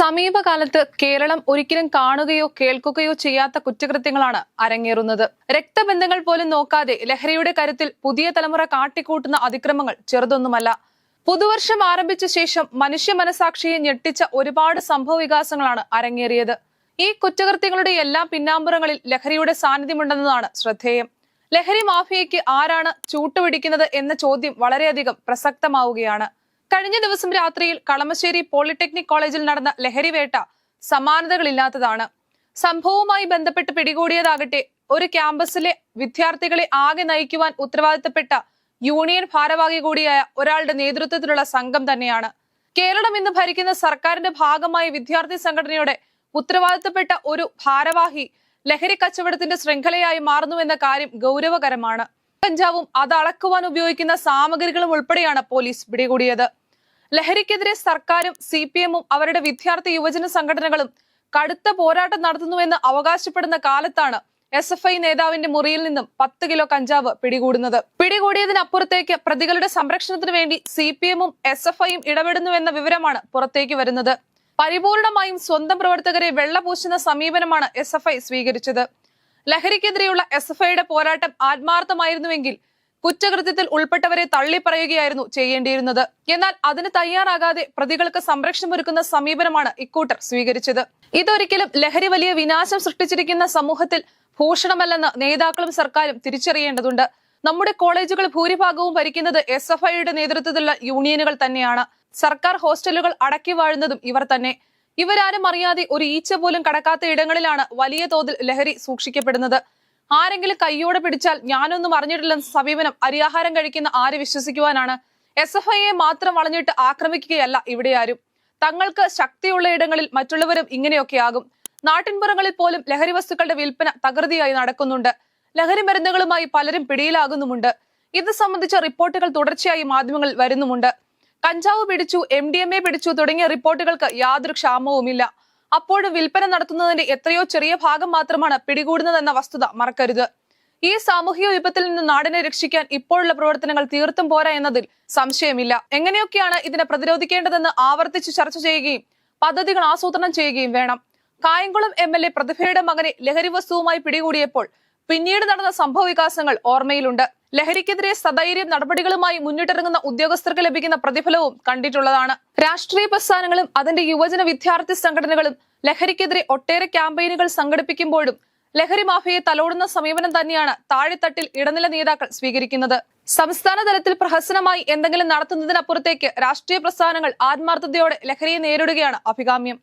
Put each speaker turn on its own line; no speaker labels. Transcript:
സമീപകാലത്ത് കേരളം ഒരിക്കലും കാണുകയോ കേൾക്കുകയോ ചെയ്യാത്ത കുറ്റകൃത്യങ്ങളാണ് അരങ്ങേറുന്നത്. രക്തബന്ധങ്ങൾ പോലും നോക്കാതെ ലഹരിയുടെ കരുത്തിൽ പുതിയ തലമുറ കാട്ടിക്കൂട്ടുന്ന അതിക്രമങ്ങൾ ചെറുതൊന്നുമല്ല. പുതുവർഷം ആരംഭിച്ച ശേഷം മനുഷ്യ മനസാക്ഷിയെ ഞെട്ടിച്ച ഒരുപാട് സംഭവ വികാസങ്ങളാണ് അരങ്ങേറിയത്. ഈ കുറ്റകൃത്യങ്ങളുടെ എല്ലാ പിന്നാമ്പുറങ്ങളിൽ ലഹരിയുടെ സാന്നിധ്യമുണ്ടെന്നതാണ് ശ്രദ്ധേയം. ലഹരി മാഫിയയ്ക്ക് ആരാണ് ചൂട്ടുപിടിക്കുന്നത് എന്ന ചോദ്യം വളരെയധികം പ്രസക്തമാവുകയാണ്. കഴിഞ്ഞ ദിവസം രാത്രിയിൽ കളമശ്ശേരി പോളിടെക്നിക് കോളേജിൽ നടന്ന ലഹരിവേട്ട സമാനതകളില്ലാത്തതാണ്. സംഭവവുമായി ബന്ധപ്പെട്ട് പിടികൂടിയതാകട്ടെ ഒരു ക്യാമ്പസിലെ വിദ്യാർത്ഥികളെ ആകെ നയിക്കുവാൻ ഉത്തരവാദിത്തപ്പെട്ട യൂണിയൻ ഭാരവാഹി കൂടിയായ ഒരാളുടെ നേതൃത്വത്തിലുള്ള സംഘം തന്നെയാണ്. കേരളം ഇന്ന് ഭരിക്കുന്ന സർക്കാരിന്റെ ഭാഗമായ വിദ്യാർത്ഥി സംഘടനയുടെ ഉത്തരവാദിത്തപ്പെട്ട ഒരു ഭാരവാഹി ലഹരി കച്ചവടത്തിന്റെ ശൃംഖലയായി മാറുന്നുവെന്ന കാര്യം ഗൗരവകരമാണ്. കഞ്ചാവും അത് അളക്കുവാൻ ഉപയോഗിക്കുന്ന സാമഗ്രികളും ഉൾപ്പെടെയാണ് പോലീസ് പിടികൂടിയത്. ലഹരിക്കെതിരെ സർക്കാരും സി പി എമ്മും അവരുടെ വിദ്യാർത്ഥി യുവജന സംഘടനകളും കടുത്ത പോരാട്ടം നടത്തുന്നുവെന്ന് അവകാശപ്പെടുന്ന കാലത്താണ് എസ് എഫ് ഐ നേതാവിന്റെ മുറിയിൽ നിന്നും പത്ത് കിലോ കഞ്ചാവ് പിടികൂടുന്നത്. പിടികൂടിയതിനപ്പുറത്തേക്ക് പ്രതികളുടെ സംരക്ഷണത്തിന് വേണ്ടി സി പി എമ്മും എസ് എഫ് ഐയും ഇടപെടുന്നുവെന്ന വിവരമാണ് പുറത്തേക്ക് വരുന്നത്. പരിപൂർണമായും സ്വന്തം പ്രവർത്തകരെ വെള്ളപൂശുന്ന സമീപനമാണ് എസ് എഫ് ഐ സ്വീകരിച്ചത്. ലഹരിക്കെതിരെയുള്ള എസ് എഫ് ഐയുടെ പോരാട്ടം ആത്മാർത്ഥമായിരുന്നുവെങ്കിൽ കുറ്റകൃത്യത്തിൽ ഉൾപ്പെട്ടവരെ തള്ളിപ്പറയുകയായിരുന്നു ചെയ്യേണ്ടിയിരുന്നത്. എന്നാൽ അതിന് തയ്യാറാകാതെ പ്രതികൾക്ക് സംരക്ഷണമൊരുക്കുന്ന സമീപനമാണ് ഇക്കൂട്ടർ സ്വീകരിച്ചത്. ഇതൊരിക്കലും ലഹരി വലിയ വിനാശം സൃഷ്ടിച്ചിരിക്കുന്ന സമൂഹത്തിൽ ഭൂഷണമല്ലെന്ന് നേതാക്കളും സർക്കാരും തിരിച്ചറിയേണ്ടതുണ്ട്. നമ്മുടെ കോളേജുകൾ ഭൂരിഭാഗവും ഭരിക്കുന്നത് എസ് എഫ് ഐയുടെ നേതൃത്വത്തിലുള്ള യൂണിയനുകൾ തന്നെയാണ്. സർക്കാർ ഹോസ്റ്റലുകൾ അടക്കി വാഴുന്നതും ഇവർ തന്നെ. ഇവരാരും അറിയാതെ ഒരു ഈച്ച പോലും കടക്കാത്ത ഇടങ്ങളിലാണ് വലിയ തോതിൽ ലഹരി സൂക്ഷിക്കപ്പെടുന്നത്. ആരെങ്കിലും കയ്യോടെ പിടിച്ചാൽ ഞാനൊന്നും അറിഞ്ഞിട്ടില്ലെന്ന സമീപനം അരിയാഹാരം കഴിക്കുന്ന ആര് വിശ്വസിക്കുവാനാണ്? എസ് എഫ് ഐയെ മാത്രം വളഞ്ഞിട്ട് ആക്രമിക്കുകയല്ല ഇവിടെ ആരും. തങ്ങൾക്ക് ശക്തിയുള്ള ഇടങ്ങളിൽ മറ്റുള്ളവരും ഇങ്ങനെയൊക്കെയാകും. നാട്ടിൻപുറങ്ങളിൽ പോലും ലഹരി വസ്തുക്കളുടെ വിൽപ്പന തകൃതിയായി നടക്കുന്നുണ്ട്. ലഹരി മരുന്നുകളുമായി പലരും പിടിയിലാകുന്നുമുണ്ട്. ഇത് സംബന്ധിച്ച റിപ്പോർട്ടുകൾ തുടർച്ചയായി മാധ്യമങ്ങളിൽ വരുന്നുമുണ്ട്. കഞ്ചാവ് പിടിച്ചു എം പിടിച്ചു തുടങ്ങിയ റിപ്പോർട്ടുകൾക്ക് യാതൊരു ക്ഷാമവുമില്ല. അപ്പോഴും വിൽപ്പന നടത്തുന്നതിന്റെ എത്രയോ ചെറിയ ഭാഗം മാത്രമാണ് പിടികൂടുന്നതെന്ന വസ്തുത മറക്കരുത്. ഈ സാമൂഹിക വിപത്തിൽ നിന്ന് നാടിനെ രക്ഷിക്കാൻ ഇപ്പോഴുള്ള പ്രവർത്തനങ്ങൾ തീർത്തും പോരാ എന്നതിൽ സംശയമില്ല. എങ്ങനെയൊക്കെയാണ് ഇതിനെ പ്രതിരോധിക്കേണ്ടതെന്ന് ആവർത്തിച്ച് ചർച്ച ചെയ്യുകയും പദ്ധതികൾ ആസൂത്രണം ചെയ്യുകയും വേണം. കായംകുളം എം എൽ എ പ്രതിഭയുടെ മകനെ ലഹരി വസ്തുവുമായി പിടികൂടിയപ്പോൾ പിന്നീട് നടന്ന സംഭവ വികാസങ്ങൾ ഓർമ്മയിലുണ്ട്. ലഹരിക്കെതിരെ സധൈര്യം നടപടികളുമായി മുന്നിട്ടിറങ്ങുന്ന ഉദ്യോഗസ്ഥർക്ക് ലഭിക്കുന്ന പ്രതിഫലവും കണ്ടിട്ടുള്ളതാണ്. രാഷ്ട്രീയ പ്രസ്ഥാനങ്ങളും അതിന്റെ യുവജന വിദ്യാർത്ഥി സംഘടനകളും ലഹരിക്കെതിരെ ഒട്ടേറെ ക്യാമ്പയിനുകൾ സംഘടിപ്പിക്കുമ്പോഴും ലഹരി മാഫിയെ തലോടുന്ന സമീപനം തന്നെയാണ് താഴെത്തട്ടിൽ ഇടനില നേതാക്കൾ സ്വീകരിക്കുന്നത്. സംസ്ഥാന തലത്തിൽ പ്രഹസനമായി എന്തെങ്കിലും നടത്തുന്നതിനപ്പുറത്തേക്ക് രാഷ്ട്രീയ പ്രസ്ഥാനങ്ങൾ ആത്മാർത്ഥതയോടെ ലഹരിയെ നേരിടുകയാണ് അഭികാമ്യം.